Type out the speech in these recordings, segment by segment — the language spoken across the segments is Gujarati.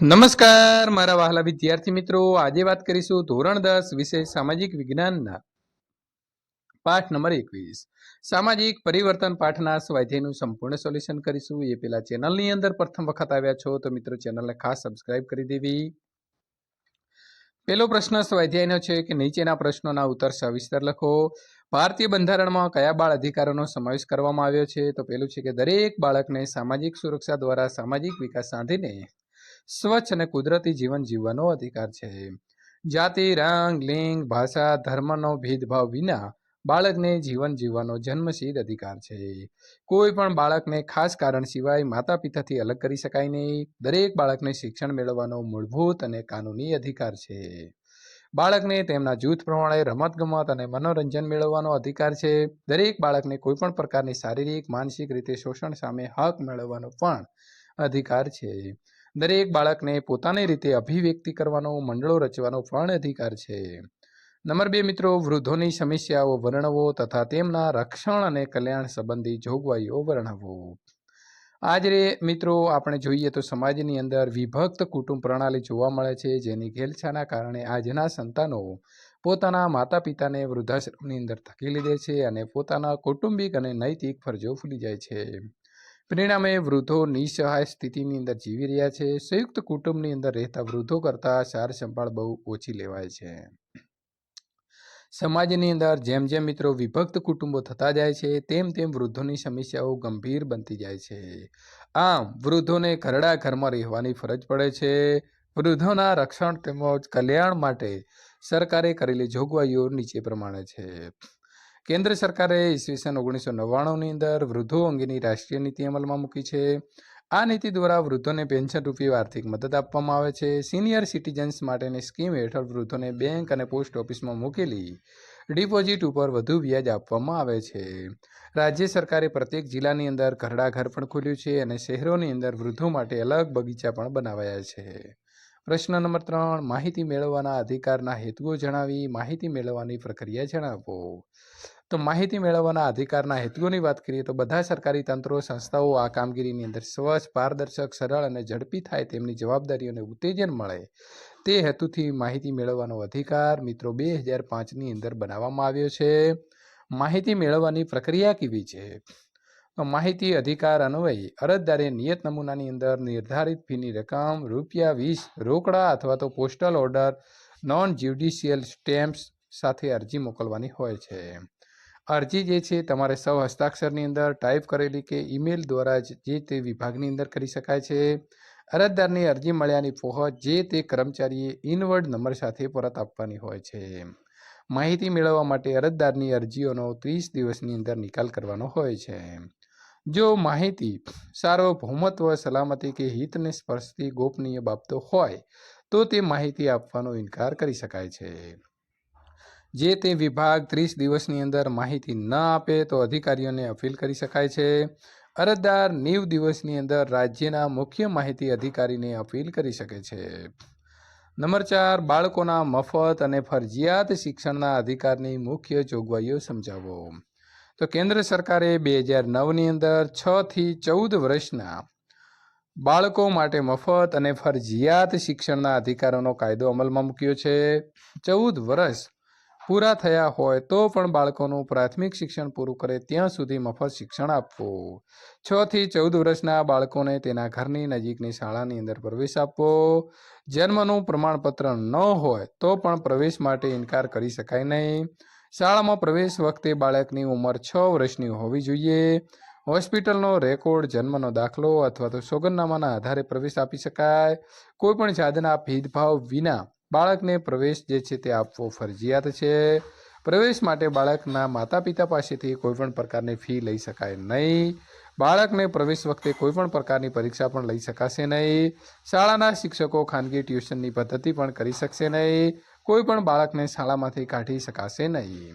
નમસ્કાર, મારા વહાલા વિદ્યાર્થી મિત્રો. આજે વાત કરીશું ધોરણ દસ વિષય સામાજિક વિજ્ઞાનના પાઠ નંબર એકવીસ. સામાજિક પરિવર્તન પાઠના સ્વાધ્યાયનું સંપૂર્ણ સોલ્યુશન કરીશું. એ પેલા ચેનલની અંદર પ્રથમ વખત આવ્યા છો તો મિત્રો ચેનલને ખાસ સબસ્ક્રાઇબ કરી દેવી. પેલો પ્રશ્ન સ્વાધ્યાયનો છે કે નીચેના પ્રશ્નોના ઉત્તર સવિસ્તર લખો. ભારતીય બંધારણમાં કયા બાળ અધિકારોનો સમાવેશ કરવામાં આવ્યો છે? તો પેલું છે કે દરેક બાળકને સામાજિક સુરક્ષા દ્વારા સામાજિક વિકાસ સાધીને સ્વચ્છ અને કુદરતી જીવન જીવવાનો અધિકાર છે. જાતિ, રંગ, લિંગ, ભાષા, ધર્મનો ભેદભાવ વિના બાળકને જીવન જીવવાનો જન્મસિદ્ધ અધિકાર છે. કોઈ પણ બાળકને ખાસ કારણ સિવાય માતા પિતાથી અલગ કરી શકાય નહીં. દરેક બાળકને શિક્ષણ મેળવવાનો મૂળભૂત અને કાનૂની અધિકાર છે. બાળકને તેમના જૂથ પ્રમાણે રમતગમત અને મનોરંજન મેળવવાનો અધિકાર છે. દરેક બાળકને કોઈ પણ પ્રકારની શારીરિક, માનસિક રીતે શોષણ સામે હક મેળવવાનો પણ અધિકાર છે. દરેક બાળકને પોતાની રીતે અભિવ્યક્તિ કરવાનો, મંડળો રચવાનો પણ અધિકાર છે. નંબર બે મિત્રો, વૃદ્ધોની સમસ્યાઓ વર્ણવો તથા તેમના રક્ષણ અને કલ્યાણ સંબંધી જોગવાઈઓ વર્ણવો. આજે મિત્રો, આપણે જોઈએ તો સમાજની અંદર વિભક્ત કુટુંબ પ્રણાલી જોવા મળે છે, જેની ઘેલછાના કારણે આજના સંતાનો પોતાના માતા પિતાને વૃદ્ધાશ્રમની અંદર ધકી લીધે છે અને પોતાના કૌટુંબિક અને નૈતિક ફરજો ભૂલી જાય છે. પરિણામે વૃદ્ધો નિસહાય સ્થિતિની અંદર જીવી રહ્યા છે. સંયુક્ત કુટુંબની અંદર રહેતા વૃદ્ધો કરતાં સાર સંભાળ બહુ ઓછી લેવાય છે. સમાજની અંદર જેમ જેમ મિત્રો વિભક્ત કુટુંબો થતા જાય છે, તેમ તેમ વૃદ્ધોની સમસ્યાઓ ગંભીર બનતી જાય છે. આમ, વૃદ્ધોને ઘરડા ઘરમાં રહેવાની ફરજ પડે છે. વૃદ્ધોના રક્ષણ તેમજ કલ્યાણ માટે સરકારે કરેલી જોગવાઈઓ નીચે પ્રમાણે છે. કેન્દ્ર સરકારે ઈસવીસન ઓગણીસો નવ્વાણુંની અંદર વૃદ્ધો અંગેની રાષ્ટ્રીય નીતિ અમલમાં મૂકી છે. આ નીતિ દ્વારા વૃદ્ધોને પેન્શન રૂપી આર્થિક મદદ આપવામાં આવે છે. સિનિયર સિટીઝન્સ માટેની સ્કીમ હેઠળ વૃદ્ધોને બેંક અને પોસ્ટ ઓફિસમાં મૂકેલી ડિપોઝિટ ઉપર વધુ વ્યાજ આપવામાં આવે છે. રાજ્ય સરકારે પ્રત્યેક જિલ્લાની અંદર ઘરડા ઘર પણ ખોલ્યું છે અને શહેરોની અંદર વૃદ્ધો માટે અલગ બગીચા પણ બનાવાયા છે. પ્રશ્ન નંબર ત્રણ, માહિતી મેળવવાના અધિકારના હેતુઓ જણાવી માહિતી મેળવવાની પ્રક્રિયા જણાવો. તો માહિતી મેળવવાના અધિકારના હેતુઓની વાત કરીએ તો બધા સરકારી તંત્રો, સંસ્થાઓ આ કામગીરીની અંદર સ્વચ્છ, પારદર્શક, સરળ અને ઝડપી થાય તેમની જવાબદારીઓને ઉત્તેજન મળે. તે હેતુથી માહિતી મેળવવાનો અધિકાર મિત્રો બે હજાર પાંચની અંદર બનાવવામાં આવ્યો છે. માહિતી મેળવવાની પ્રક્રિયા કેવી છે? માહિતી અધિકાર અન્વયે અરજદારે નિયત નમૂનાની અંદર નિર્ધારિત ફીની રકમ, રૂપિયા વીસ, રોકડા અથવા તો postal order, non judicial stamps સાથે અરજી મોકલવાની હોય છે. અરજી જે છે, તમારે સૌ હસ્તાક્ષરની અંદર ટાઈપ કરેલી કે ઈમેલ દ્વારા જ તે વિભાગની અંદર કરી શકાય છે. અરજદારની અરજી મળ્યાની પહોંચ જે તે કર્મચારીએ ઇનવર્ડ નંબર સાથે પરત આપવાની હોય છે. માહિતી મેળવવા માટે અરજદારની અરજીઓનો ત્રીસ દિવસની અંદર નિકાલ કરવાનો હોય છે. જો માહિતી સાર્વભૌમત્વ સલામતી કે હિતને સ્પર્શતી ગોપનીય બાબતો હોય, તો તે માહિતી આપવાનો ઇનકાર કરી શકાય છે. જે તે વિભાગ ત્રીસ દિવસની અંદર માહિતી ન આપે તો અધિકારીઓને અપીલ કરી શકાય છે. અરજદાર નેવ દિવસની અંદર રાજ્યના મુખ્ય માહિતી અધિકારીને અપીલ કરી શકે છે. નંબર ચાર, બાળકોના મફત અને ફરજિયાત શિક્ષણના અધિકારની મુખ્ય જોગવાઈઓ સમજાવો. તો કેન્દ્ર સરકારે બે હજાર નવની અંદર છ થી ચૌદ વર્ષના બાળકો માટે મફત અને ફરજિયાત શિક્ષણના અધિકારોનો કાયદો અમલમાં મૂક્યો છે. ચૌદ વર્ષ પૂરા થયા હોય તો પણ બાળકોનું પ્રાથમિક શિક્ષણ પૂરું કરે ત્યાં સુધી મફત શિક્ષણ આપવું. છ થી ચૌદ વર્ષના બાળકોને તેના ઘરની નજીકની શાળાની અંદર પ્રવેશ આપવો. જન્મનું પ્રમાણપત્ર ન હોય તો પણ પ્રવેશ માટે ઇનકાર કરી શકાય નહીં. શાળામાં પ્રવેશ વખતે બાળકની ઉંમર છ વર્ષની હોવી જોઈએ. હોસ્પિટલનો રેકોર્ડ જન્મનો દાખલો અથવા તો સોગંદનામાના આધારે પ્રવેશ આપી શકાય. કોઈપણ જાતના ભેદભાવ વિના બાળકને પ્રવેશ જે છે તે આપવો ફરજિયાત છે. પ્રવેશ માટે બાળકના માતા પિતા પાસેથી કોઈપણ પ્રકારની ફી લઈ શકાય નહીં. બાળકને પ્રવેશ વખતે કોઈપણ પ્રકારની પરીક્ષા પણ લઈ શકાશે નહીં. શાળાના શિક્ષકો ખાનગી ટ્યુશનની પદ્ધતિ પણ કરી શકશે નહીં. કોઈ પણ બાળકને શાળામાંથી કાઢી શકાશે નહીં.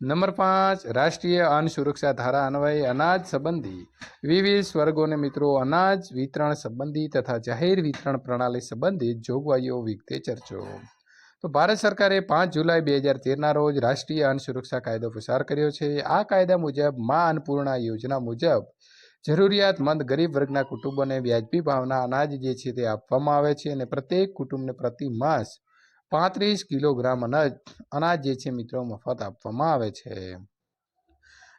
નંબર પાંચ, રાષ્ટ્રીય અન્ન સુરક્ષા ધારા અન્વયે અનાજ સંબંધી. વિવિધ સ્વર્ગોને મિત્રો, અનાજ વિતરણ સંબંધી તથા જાહેર વિતરણ પ્રણાલી સંબંધિત જોગવાઈઓ વિગતે ચર્ચો. તો ભારત સરકારે પાંચ જુલાઈ બે હજાર તેરના રોજ રાષ્ટ્રીય અન્ન સુરક્ષા કાયદો પસાર કર્યો છે. આ કાયદા મુજબ મા અન્નપૂર્ણા યોજના મુજબ જરૂરિયાતમંદ ગરીબ વર્ગના કુટુંબોને વ્યાજબી ભાવના અનાજ જે છે તે આપવામાં આવે છે અને પ્રત્યેક કુટુંબને પ્રતિ માસ પાંત્રીસ કિલોગ્રામ અનાજ અનાજ જે છે મિત્રો મફત આપવામાં આવે છે.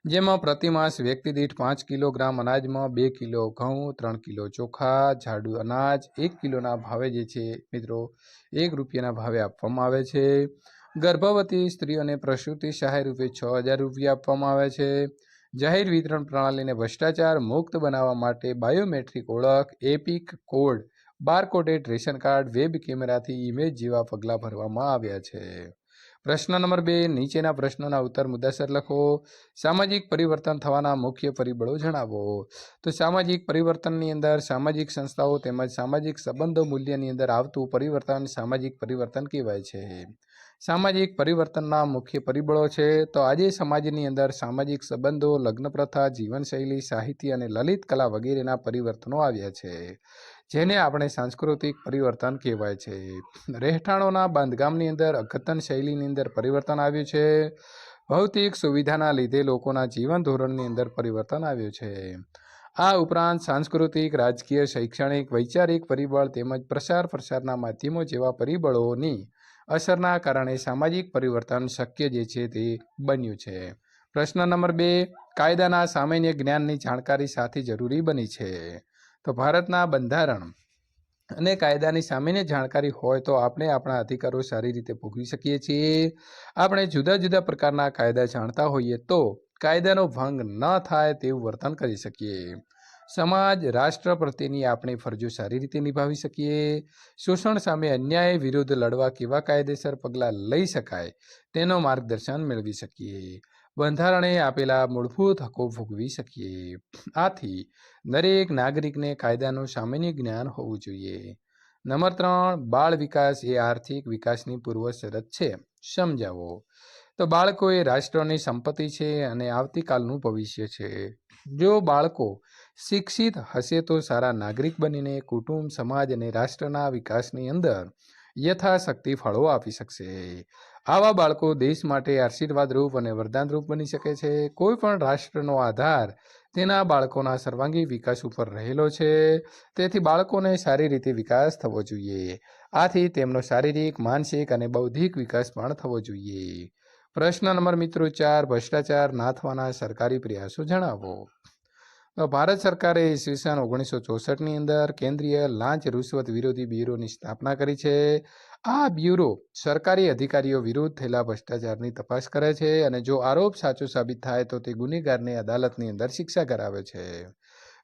જેમાં પ્રતિમાસ વ્યક્તિ દીઠ પાંચ કિલોગ્રામ અનાજમાં બે કિલો ઘઉં, ત્રણ કિલો ચોખા, જાડુ અનાજ, એક કિલોના ભાવે જે છે મિત્રો એક રૂપિયાના ભાવે આપવામાં આવે છે. ગર્ભવતી સ્ત્રીઓને પ્રસૂતિ સહાય રૂપે છ હજાર રૂપિયા આપવામાં આવે છે. જાહેર વિતરણ પ્રણાલીને ભ્રષ્ટાચાર મુક્ત બનાવવા માટે બાયોમેટ્રિક ઓળખ, EPIC code barcoded ration card, web કેમેરાથી ઇમેજ જેવા પગલાં ભરવામાં આવ્યા છે. પ્રશ્ન નંબર બે, નીચેના પ્રશ્નોના ઉત્તર મુદ્દાસર લખો. સામાજિક પરિવર્તન થવાના મુખ્ય પરિબળો જણાવો. તો સામાજિક પરિવર્તનની અંદર સામાજિક સંસ્થાઓ તેમજ સામાજિક સંબંધો મૂલ્યની અંદર આવતું પરિવર્તન સામાજિક પરિવર્તન કહેવાય છે. સામાજિક પરિવર્તનના મુખ્ય પરિબળો છે. તો આજે સમાજની અંદર સામાજિક સંબંધો લગ્ન પ્રથા જીવનશૈલી, સાહિત્ય અને લલિત કલા વગેરેના પરિવર્તનો આવ્યા છે. જેને આપણે સાંસ્કૃતિક પરિવર્તન કહેવાય છે. રહેઠાણોના બાંધકામની અંદર અઘતન શૈલીની અંદર પરિવર્તન આવ્યું છે. ભૌતિક સુવિધાના લીધે લોકોના જીવન ધોરણની અંદર પરિવર્તન આવ્યું છે. આ ઉપરાંત સાંસ્કૃતિક, રાજકીય, શૈક્ષણિક, વૈચારિક પરિબળ તેમજ પ્રસાર પ્રસારના માધ્યમો જેવા પરિબળોની અસરના કારણે સામાજિક પરિવર્તન શક્ય જે છે તે બન્યું છે. પ્રશ્ન નંબર બે, કાયદાના સામાન્ય જ્ઞાનની જાણકારી સાથે જરૂરી બની છે. તો ભારતના બંધારણ અને કાયદાની સામેની જાણકારી હોય તો આપણે આપણા અધિકારો સારી રીતે ભોગવી શકીએ છીએ. આપણે જુદા જુદા પ્રકારના કાયદા જાણતા હોઈએ તો કાયદાનો ભંગ ન થાય તેવું વર્તન કરી શકીએ. સમાજ, રાષ્ટ્ર પ્રત્યેની આપણી ફરજો સારી રીતે નિભાવી શકીએ. શોષણ સામે અન્યાય વિરુદ્ધ લડવા કેવા કાયદેસર પગલાં લઈ શકાય તેનો માર્ગદર્શન મેળવી શકીએ. બંધારણે આપેલા મૂળભૂત હકો ભોગવી શકીએ. આથી દરેક નાગરિકને કાયદાનું સામાન્ય જ્ઞાન હોવું જોઈએ. નંબર ત્રણ, બાળ વિકાસ એ આર્થિક વિકાસની પૂર્વ શરત છે. સમજાવો. તો બાળકો એ રાષ્ટ્રની સંપત્તિ છે અને આવતીકાલનું ભવિષ્ય છે. જો બાળકો શિક્ષિત હશે તો સારા નાગરિક બનીને કુટુંબ, સમાજ અને રાષ્ટ્રના વિકાસની અંદર યથાશક્તિ ફળો આપી શકશે. આવા બાળકો દેશ માટે આશીર્વાદરૂપ અને વરદાનરૂપ બની શકે છે. કોઈ પણ રાષ્ટ્રનો આધાર તેના બાળકોના સર્વાંગી વિકાસ ઉપર રહેલો છે. તેથી બાળકોને સારી રીતે વિકાસ થવો જોઈએ. આથી તેમનો શારીરિક, માનસિક અને બૌદ્ધિક વિકાસ પણ થવો જોઈએ. પ્રશ્ન નંબર મિત્રો ચાર, ભ્રષ્ટાચાર નાથવાના સરકારી પ્રયાસો જણાવો. ભારત સરકારે ઈસવીસન ઓગણીસો ચોસઠની અંદર કેન્દ્રીય લાંચ રૂશ્વત વિરોધી બ્યુરોની સ્થાપના કરી છે. આ બ્યુરો સરકારી અધિકારીઓ વિરુદ્ધ થયેલા ભ્રષ્ટાચારની તપાસ કરે છે અને જો આરોપ સાચો સાબિત થાય તો તે ગુનેગારને અદાલતની અંદર શિક્ષા કરાવે છે.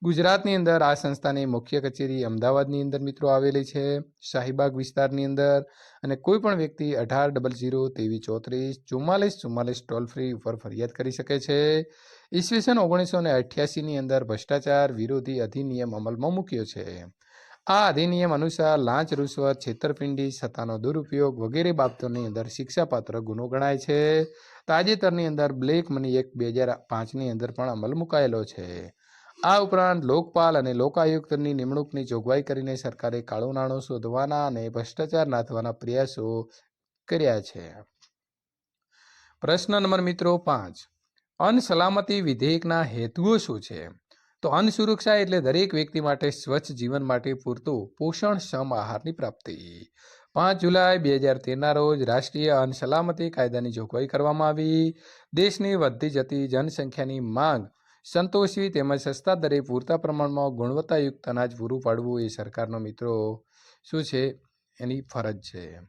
ગુજરાતની અંદર આ સંસ્થાની મુખ્ય કચેરી અમદાવાદની અંદર મિત્રો આવેલી છે, શાહીબાગ વિસ્તારની અંદર અને કોઈ પણ વ્યક્તિ અઢાર ડબલ ઝીરો તેવી ચોત્રીસ ચુમ્માલીસ ચુમ્માલીસ ટોલ ફ્રી ઉપર ફરિયાદ કરી શકે છે. ઈસવીસન ઓગણીસો ને અઠ્યાસીની અંદર ભ્રષ્ટાચાર વિરોધી અધિનિયમ અમલમાં મૂક્યો છે. આ અધિનિયમ અનુસાર લાંચ રૂશ્વત, છેતરપિંડી, સત્તાનો દુરુપયોગ વગેરે બાબતોની અંદર શિક્ષાપાત્ર ગુનો ગણાય છે. તાજેતરની અંદર બ્લેક મની એક્ટ બે હજાર પાંચની અંદર પણ અમલ મુકાયેલો છે. આ ઉપરાંત લોકપાલ અને લોકાયુક્તની નિમણૂકની જોગવાઈ કરીને સરકારે કાળું નાણું શોધવાના અને ભ્રષ્ટાચાર નાથવાના પ્રયાસો કર્યા છે. પ્રશ્ન નંબર મિત્રો પાંચ. અનસલામતી વિધેયકના હેતુઓ શું છે? તો અન્ન સુરક્ષા એટલે દરેક વ્યક્તિ માટે સ્વચ્છ જીવન માટે પૂરતું પોષણ સમ આહારની પ્રાપ્તિ. પાંચ જુલાઈ બે હજાર તેરના રોજ રાષ્ટ્રીય અન્ન સલામતી કાયદાની જોગવાઈ કરવામાં આવી. દેશની વધતી જતી જનસંખ્યાની માંગ સંતોષવી તેમજ સસ્તા દરે પૂરતા પ્રમાણમાં ગુણવત્તાયુક્ત અનાજ પૂરું પાડવું એ સરકારનો મિત્રો શું છે? એની ફરજ છે.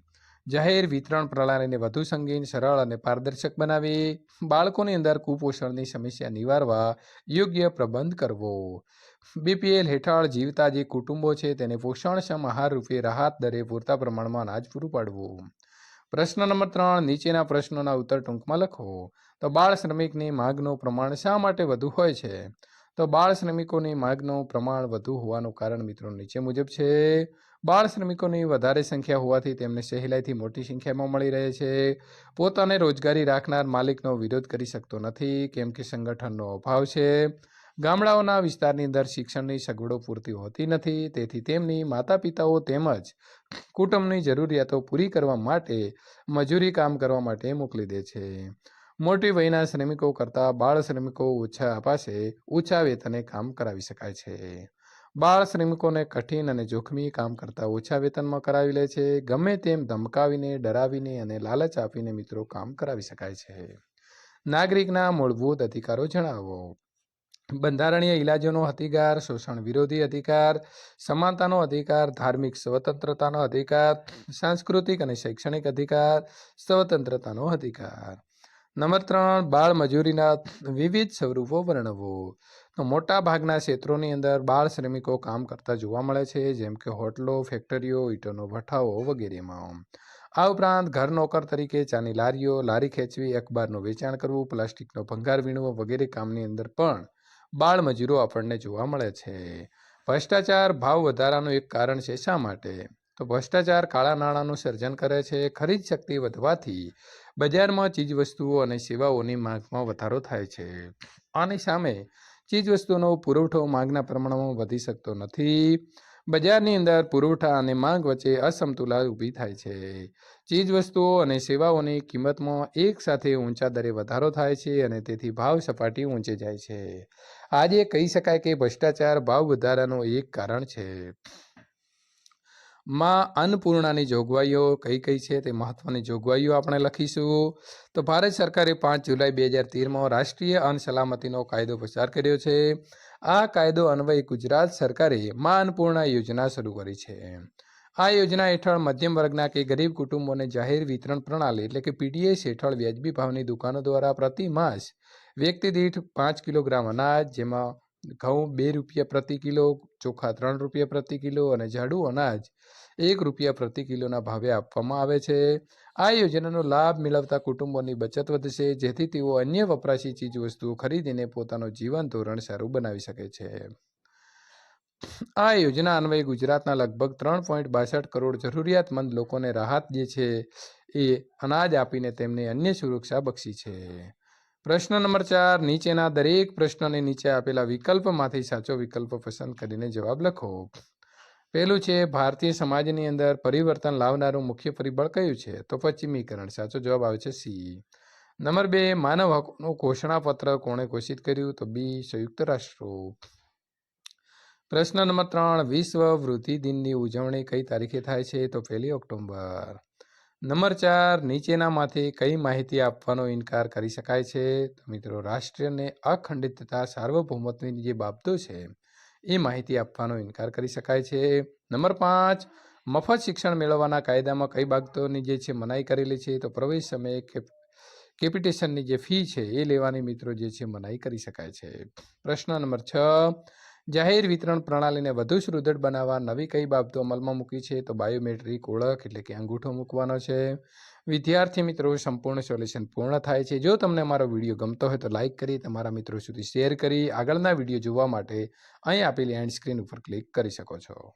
જાહેર વિતરણ પ્રણાલીને વધુ સંગીન, સરળ અને પારદર્શક બનાવી, બાળકોની અંદર કુપોષણની સમસ્યા નિવારવા યોગ્ય પ્રબંધ કરવો. બીપીએલ હેઠળ જીવતા જે કુટુંબો છે તેને પોષણક્ષમ આહાર રૂપે રાહત દરે પૂરતા પ્રમાણમાં અનાજ પૂરું પાડવું. પ્રશ્ન નંબર ત્રણ, નીચેના પ્રશ્નોના ઉત્તર ટૂંકમાં લખો. તો બાળ શ્રમિકની માગનું પ્રમાણ શા માટે વધુ હોય છે? તો બાળ શ્રમિકોની માગનું પ્રમાણ વધુ હોવાનું કારણ મિત્રો નીચે મુજબ છે. બાળ શ્રમિકોની વધારે સંખ્યા હોવાથી તેમને સહેલાઈથી મોટી સંખ્યામાં મળી રહે છે. પોતાને રોજગારી રાખનાર માલિકનો વિરોધ કરી શકતો નથી, કેમ કે સંગઠનનો અભાવ છે. ગામડાઓના વિસ્તારની અંદર શિક્ષણની સગવડો પૂરતી હોતી નથી, તેથી તેમની માતા પિતાઓ તેમજ કુટુંબની જરૂરિયાતો પૂરી કરવા માટે મજૂરી કામ કરવા માટે મોકલી દે છે. મોટી વયના શ્રમિકો કરતાં બાળ શ્રમિકો ઓછા પાસે ઓછા વેતને કામ કરાવી શકાય છે. બાળ શ્રમિકોને કઠિન અને જોખમી કામ કરતાં ઓછા વેતનમાં કરાવી લે છે. ગમે તેમ ધમકાવીને, ડરાવીને અને લાલચ આપીને મિત્રો કામ કરાવી શકાય છે. નાગરિકના મૂળભૂત અધિકારો જણાવો. બંધારણીય ઇલાજોનો અધિકાર, શોષણ વિરોધી અધિકાર, સમાનતાનો અધિકાર, ધાર્મિક સ્વતંત્રતાનો અધિકાર, સાંસ્કૃતિક અને શૈક્ષણિક અધિકાર, સ્વતંત્રતાનો અધિકાર. નંબર ત્રણ, બાળ મજૂરીના વિવિધ સ્વરૂપો વર્ણવો. તો મોટા ભાગના ક્ષેત્રોની અંદર બાળ શ્રમિકો કામ કરતા જોવા મળે છે, જેમ કે હોટલો, ફેક્ટરીઓ, ઈંટોનો ભઠ્ઠાઓ વગેરેમાં. આ ઉપરાંત ઘર નોકર તરીકે ચાની લારીઓ, લારી ખેંચવી, અખબારનું વેચાણ કરવું, પ્લાસ્ટિકનો ભંગાર વીણવો વગેરે કામની અંદર પણ બાળ મજૂરો આપણને જોવા મળે છે. ભ્રષ્ટાચાર ભાવ વધારાનું એક કારણ છે શા માટે? તો ભ્રષ્ટાચાર કાળા નાણાંનું સર્જન કરે છે, ખરીદ શક્તિ વધવાથી બજારમાં ચીજવસ્તુઓ અને સેવાઓની માંગમાં વધારો થાય છે. આની સામે ચીજવસ્તુનો પુરવઠો માંગના પ્રમાણમાં વધી શકતો નથી. બજારની અંદર પુરવઠા અને માંગ વચ્ચે અસમતુલા ઊભી થાય છે. ચીજવસ્તુઓ અને સેવાઓની કિંમતમાં એક સાથે ઊંચા દરે વધારો થાય છે અને તેથી ભાવ સપાટી ઊંચે જાય છે. આજે કહી શકાય કે ભ્રષ્ટાચાર ભાવ વધારાનું એક કારણ છે. માં અન્નપૂર્ણાની જોગવાઈઓ કઈ કઈ છે તે મહત્વની જોગવાઈઓ આપણે લખીશું. તો ભારત સરકારે પાંચ જુલાઈ બે હજાર તેરમાં રાષ્ટ્રીય અન્ન સલામતીનો કાયદો પસાર કર્યો છે. આ કાયદો અન્વયે ગુજરાત સરકારે માં અન્નપૂર્ણા યોજના શરૂ કરી છે. આ યોજના હેઠળ મધ્યમ વર્ગના કે ગરીબ કુટુંબોને જાહેર વિતરણ પ્રણાલી એટલે કે પીડીએસ હેઠળ વ્યાજબી ભાવની દુકાનો દ્વારા પ્રતિ માસ વ્યક્તિ દીઠ પાંચ કિલોગ્રામ અનાજ, જેમાં ઘઉં બે રૂપિયા પ્રતિ કિલો, ચોખા ત્રણ રૂપિયા પ્રતિ કિલો અને જાડુ અનાજ એક રૂપિયા પ્રતિ કિલોના ભાવે આપવામાં આવે છે. આ યોજનાનો લાભ મેળવતા કુટુંબોની બચત વધશે, જેથી તેઓ અન્ય વપરાશી ચીજ વસ્તુઓ ખરીદીને પોતાનું જીવન ધોરણ સારું બનાવી શકે છે. આ યોજના અન્વયે ગુજરાતના લગભગ ત્રણ પોઈન્ટ બાસઠ કરોડ જરૂરિયાતમંદ લોકોને રાહત જે છે એ અનાજ આપીને તેમને અન્ય સુરક્ષા બક્ષી છે. પ્રશ્ન નંબર ચાર, નીચેના દરેક પ્રશ્નને નીચે આપેલા વિકલ્પમાંથી સાચો વિકલ્પ પસંદ કરીને જવાબ લખો. પહેલું છે, ભારતીય સમાજની અંદર પરિવર્તન લાવનારું મુખ્ય પરિબળ કયું છે? તો પશ્ચિમીકરણ, સાચો જવાબ આવે છે સી. નંબર બે, માનવ હકોનું ઘોષણાપત્ર કોણે ઘોષિત કર્યું? તો બી, સંયુક્ત રાષ્ટ્રો. પ્રશ્ન નંબર ત્રણ, વિશ્વ વૃદ્ધિ દિનની ઉજવણી કઈ તારીખે થાય છે? તો પહેલી ઓક્ટોબર નંબર ચાર, નીચેનામાંથી કઈ માહિતી આપવાનો ઇનકાર કરી શકાય છે? તો મિત્રો રાષ્ટ્રીયને અખંડિતતા, સાર્વભૌમત્વની જે બાબતો છે, એ માહિતી આપવાનો ઇનકાર કરી શકાય છે. નંબર પાંચ, મફત શિક્ષણ મેળવવાના કાયદામાં કઈ બાબતોની જે છે મનાઈ કરેલી છે? તો પ્રવેશ સમયે કેપિટેશનની જે ફી છે, એ લેવાની મિત્રો જે છે મનાઈ કરી શકાય છે. પ્રશ્ન નંબર છ જાહેર વિતરણ પ્રણાલીને વધુ સુદૃઢ બનાવવા નવી કઈ બાબતો અમલમાં મૂકી છે? તો બાયોમેટ્રિક ઓળખ એટલે કે અંગૂઠો મૂકવાનો છે. વિદ્યાર્થી મિત્રો, સંપૂર્ણ સોલ્યુશન પૂર્ણ થાય છે. જો તમને અમારો વીડિયો ગમતો હોય તો લાઇક કરી, તમારા મિત્રો સુધી શેર કરી, આગળના વીડિયો જોવા માટે અહીં આપેલી એન્ડ સ્ક્રીન ઉપર ક્લિક કરી શકો છો.